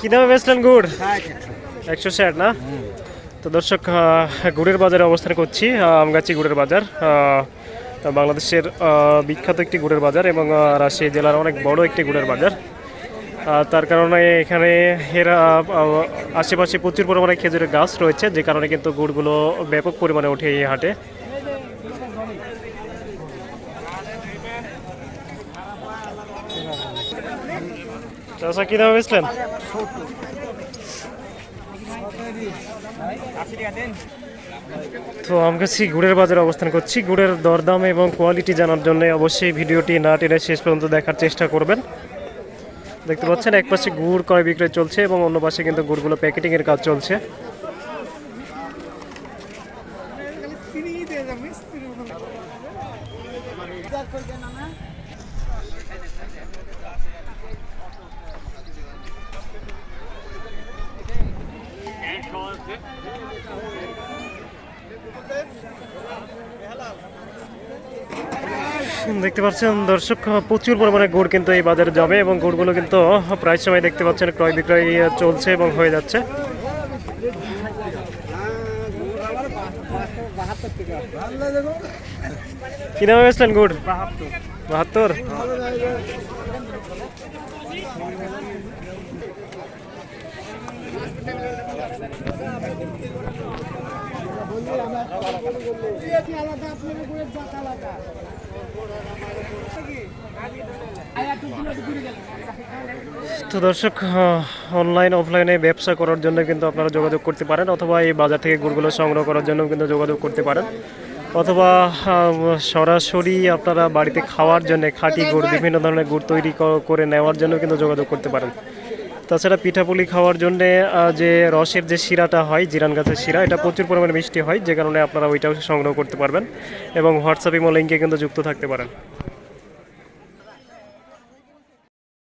কি দামে বেচলেন গুড়? একশো ষাট না? তো দর্শক গুড়ের বাজারে অবস্থান করছি আমগাছি গুড়ের বাজার বাংলাদেশের বিখ্যাত একটি গুড়ের বাজার এবং রাজশাহী জেলার অনেক বড় একটি গুড়ের বাজার। তার কারণে এখানে এর আশেপাশে প্রচুর পরিমাণে খেজুরের গাছ রয়েছে যে কারণে কিন্তু গুড়গুলো ব্যাপক পরিমাণে ওঠে এই হাটে। চাষা কি দামে বেচলেন? তো আমগাছি গুড়ের বাজারে অবস্থান করছি। গুড়ের দরদাম এবং কোয়ালিটি জানার জন্য অবশ্যই ভিডিওটি না টেনে শেষ পর্যন্ত দেখার চেষ্টা করবেন। দেখতে পাচ্ছেন, এক পাশে গুড় ক্রয় বিক্রয় চলছে এবং অন্য পাশে কিন্তু গুড়গুলো প্যাকেটিং এর কাজ চলছে। দেখতে পাচ্ছেন দর্শক, প্রচুর পরিমাণে গুড় কিন্তু এই বাজারে যাবে এবং গুড়গুলো কিন্তু প্রায় সময় দেখতে পাচ্ছেন ক্রয় বিক্রয় চলছে এবং হয়ে যাচ্ছে। কি দামে গুড়? বাহাত্তর। তো দর্শক অনলাইন অফলাইনে ব্যবসা করার জন্য কিন্তু আপনারা যোগাযোগ করতে পারেন, অথবা এই বাজার থেকে গুড়গুলো সংগ্রহ করার জন্য কিন্তু যোগাযোগ করতে পারেন। অথবা সরাসরি আপনারা বাড়িতে খাওয়ার জন্য খাঁটি গুড়, বিভিন্ন ধরনের গুড় তৈরি করে নেওয়ার জন্য কিন্তু যোগাযোগ করতে পারেন। তাছাড়া পিঠাপুলি খাওয়ার জন্য যে রসের যে শিরাটা হয়, জিরান গাছের শিরা, এটা প্রচুর পরিমাণে মিষ্টি হয়, যে কারণে আপনারা ওইটাও সংগ্রহ করতে পারবেন এবং হোয়াটসঅ্যাপ ইমো লিঙ্কে কিন্তু যুক্ত থাকতে পারেন।